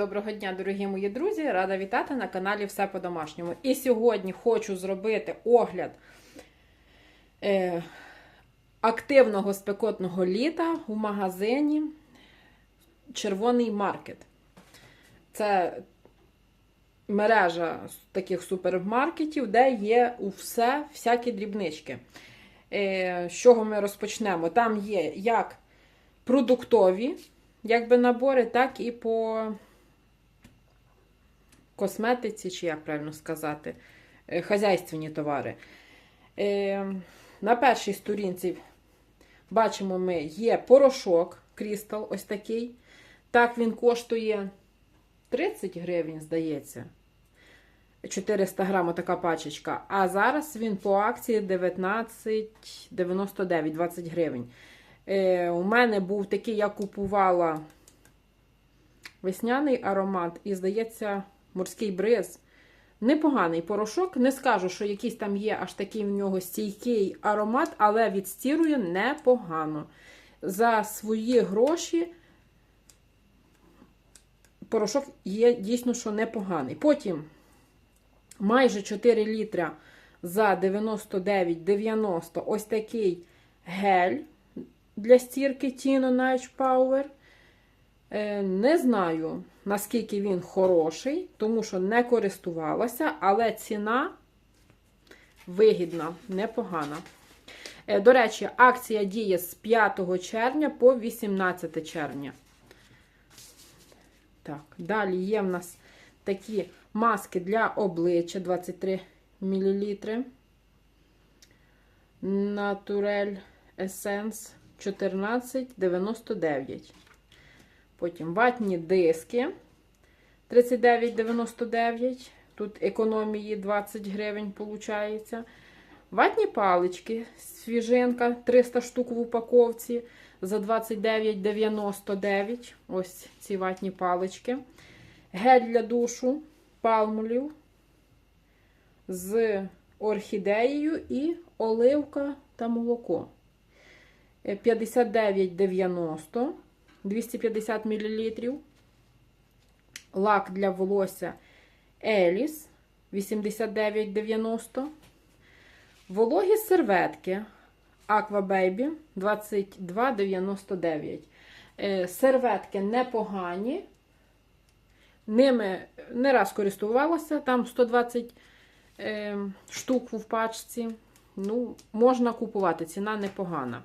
Доброго дня, дорогі мої друзі! Рада вітати на каналі Все по-домашньому. І сьогодні хочу зробити огляд е, активного спекотного літа у магазині Червоний маркет. Це мережа таких супермаркетів, де є у все всякі дрібнички. Е, з чого ми розпочнемо? Там є як продуктові якби набори, так і по косметиці, чи як правильно сказати, е, хазяйственні товари. Е, На першій сторінці бачимо ми є порошок Крістал, ось такий. Так, він коштує 30 гривень, здається. 400 грам така пачечка. А зараз він по акції 19,99, 20 гривень. Е, У мене був такий, я купувала весняний аромат і, здається, морський бриз. Непоганий порошок. Не скажу, що якийсь там є аж такий в нього стійкий аромат, але відстірує непогано. За свої гроші порошок є дійсно, що непоганий. Потім майже 4 літра за 99,90 ось такий гель для стірки Tino Night Power. Е, Не знаю, наскільки він хороший, тому що не користувалася, але ціна вигідна, непогана. Е, До речі, акція діє з 5 червня по 18 червня. Так, далі є в нас такі маски для обличчя 23 мл. Naturel Essence 14,99. Потім ватні диски 39,99. Тут економії 20 гривень виходить. Ватні палички, свіжинка 300 штук в упаковці за 29,99. Ось ці ватні палички. Гель для душу палмулів з орхідеєю і оливка та молоко. 59,90, 250 мл. Лак для волосся Еліс 89,90. Вологі серветки Aqua Baby 22,99. Е, Серветки непогані. Ними не раз користувалася, там 120 е, штук в пачці. Ну, можна купувати, ціна непогана.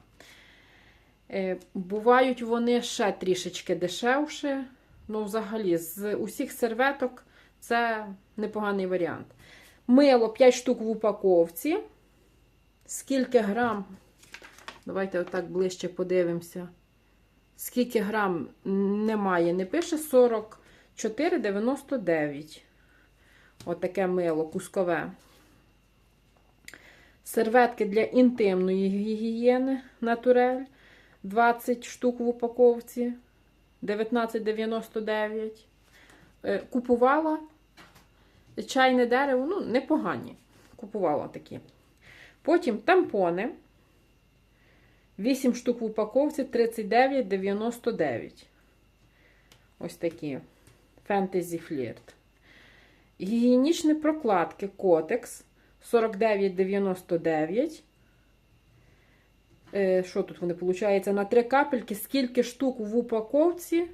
Е, бувають вони ще трішечки дешевше. Ну, взагалі, з усіх серветок це непоганий варіант. Мило 5 штук в упаковці. Скільки грам? Давайте отак ближче подивимося. Скільки грам немає, не пише 44,99. Отаке мило кускове. Серветки для інтимної гігієни натурель. 20 штук в упаковці 19,99. Е, Купувала чайне дерево, ну, непогані. Купувала такі. Потім тампони. 8 штук в упаковці 39,99. Ось такі. Фентезі флірт. Гігієнічні прокладки Котекс 49,99. Е, Що тут вони, виходить? На 3 капельки, скільки штук в упаковці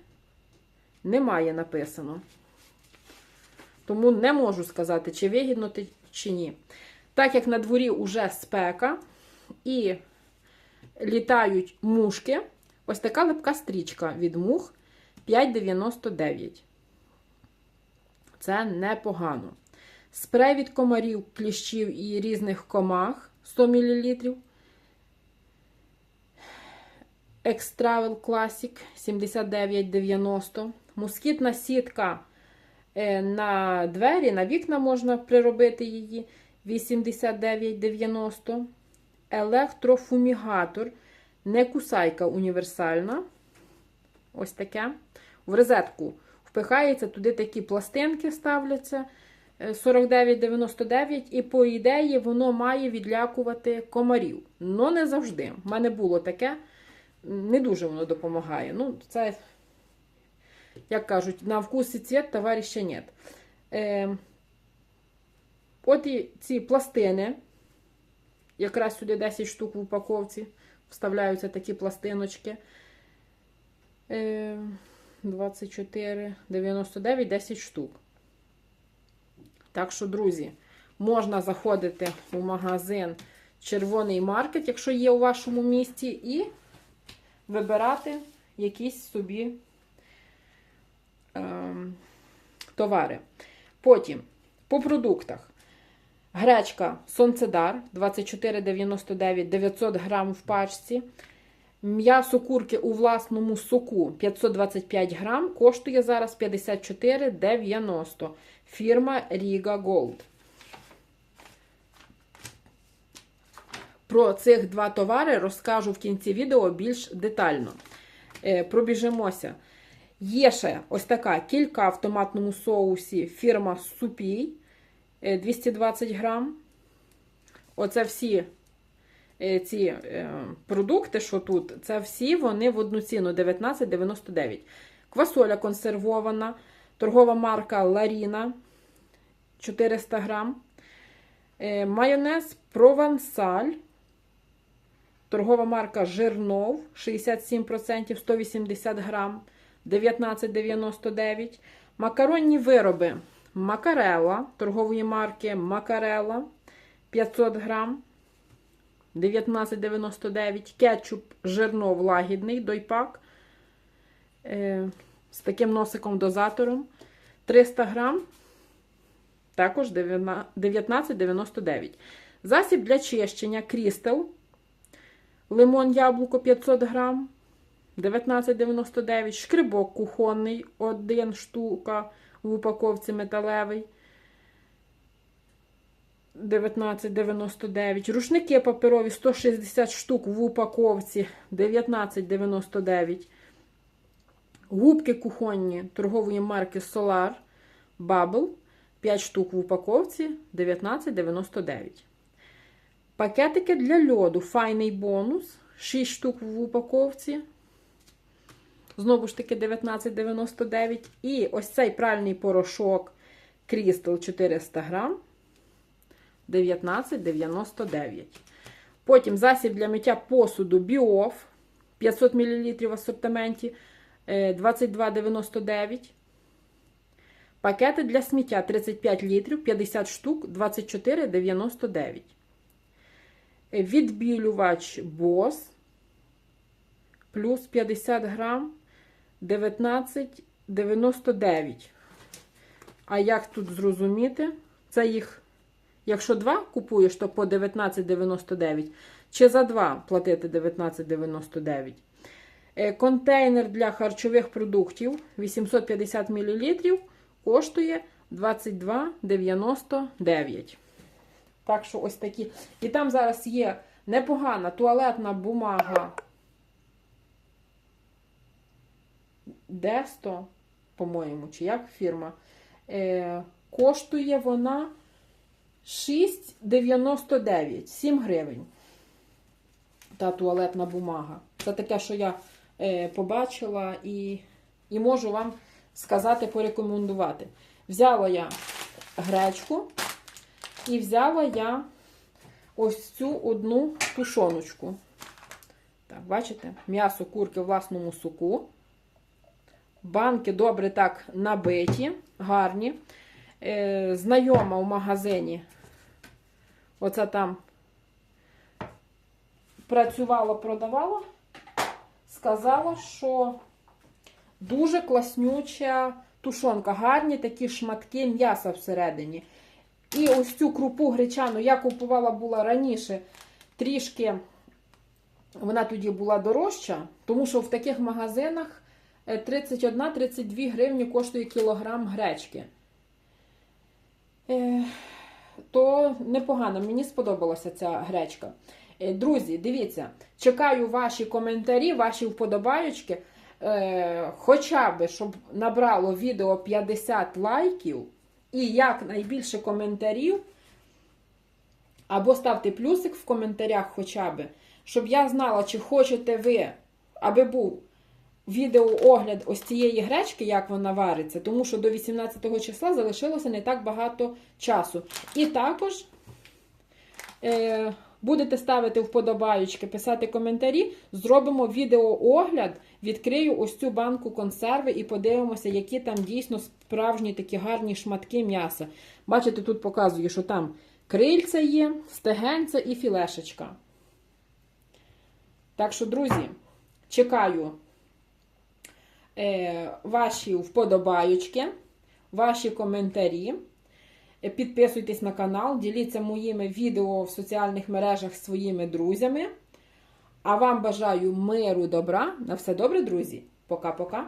немає написано. Тому не можу сказати, чи вигідно, чи ні. Так як на дворі вже спека і літають мушки, ось така липка стрічка від мух 5,99. Це непогано. Спрей від комарів, кліщів і різних комах 100 мл. X-Travel Classic 79,90. Москітна сітка е, на двері, на вікна можна приробити її 89,90. Електрофумігатор. Не кусайка універсальна. Ось таке. В розетку впихається, туди такі пластинки ставляться. е, 49,99. І, по ідеї, воно має відлякувати комарів. Ну, не завжди. У мене було таке. Не дуже воно допомагає. Ну, це як кажуть, на вкус і цвет товариша нет. Е, от і ці пластини, якраз сюди 10 штук в упаковці, вставляються такі пластиночки. Е, 24, 99, 10 штук. Так що, друзі, можна заходити у магазин Червоний маркет, якщо є у вашому місті, і вибирати якісь собі ем, товари. Потім по продуктах. Гречка Сонцедар 24,99 900 грам в пачці. М'ясо курки у власному соку 525 грам, коштує зараз 54,90. Фірма Riga Gold. Про цих два товари розкажу в кінці відео більш детально. Е, пробіжимося. Є ще ось така кілька в томатному соусі фірма Супій 220 грам. Оце всі е, ці е, продукти, що тут, це всі вони в одну ціну 19,99. Квасоля консервована, торгова марка Ларіна 400 грам. Е, Майонез Провансаль. Торгова марка Жирнов 67% 180 грам 19,99. Макаронні вироби Макарела торгової марки Макарела 500 грам 19,99. Кетчуп Жирнов лагідний дойпак е, з таким носиком-дозатором 300 грам. Також 19,99. Засіб для чищення Крістел. Лимон яблуко 500 грам. 19,99. Шкрибок кухонний, 1 штука в упаковці металевий. 19,99. Рушники паперові 160 штук в упаковці 19,99. Губки кухонні торгової марки Solar Bubble 5 штук в упаковці 19,99. Пакетики для льоду файний бонус 6 штук в упаковці. Знову ж таки, 19,99. І ось цей пральний порошок Crystal 400 грам 19,99. Потім засіб для миття посуду Біоф 500 мл в асортименті 22,99. Пакети для сміття 35 літрів, 50 штук, 24,99. Відбілювач Бос плюс 50 грам 19,99. А як тут зрозуміти? Це їх, якщо два купуєш, то по 19,99. Чи за два платити 19,99. Е, Контейнер для харчових продуктів 850 мл коштує 22,99. Так що ось такі. І там зараз є непогана туалетна бумага. Десто, по-моєму, чи як фірма. Е, Коштує вона 6,99, 7 гривень. Та туалетна бумага. Це таке, що я е, побачила і, і можу вам сказати, порекомендувати. Взяла я гречку і взяла я ось цю одну тушоночку. Так, бачите? М'ясо курки в власному соку. Банки добре так набиті, гарні. Е, Знайома в магазині. Оце там працювала, продавала. Сказала, що дуже класнюча тушонка. Гарні такі шматки м'яса всередині. І ось цю крупу гречану я купувала була раніше трішки, вона тоді була дорожча, тому що в таких магазинах 31-32 гривні коштує кілограм гречки. Е, то непогано, мені сподобалася ця гречка. Е, Друзі, дивіться, чекаю ваші коментарі, ваші вподобаючки. Е, Хоча би, щоб набрало відео 50 лайків і як найбільше коментарів. Або ставте плюсик в коментарях хоча б, щоб я знала, чи хочете ви, аби був відеоогляд ось цієї гречки, як вона вариться, тому що до 18 числа залишилося не так багато часу. І також е, будете ставити вподобаючки, писати коментарі, зробимо відеоогляд, відкрию ось цю банку консерви і подивимося, які там дійсно справжні такі гарні шматки м'яса. Бачите, тут показую, що там крильця є, стегенця і філешечка. Так що, друзі, чекаю е, ваші вподобаючки, ваші коментарі. Е, Підписуйтесь на канал, діліться моїми відео в соціальних мережах з своїми друзями. А вам бажаю миру, добра. На все добре, друзі. Пока-пока.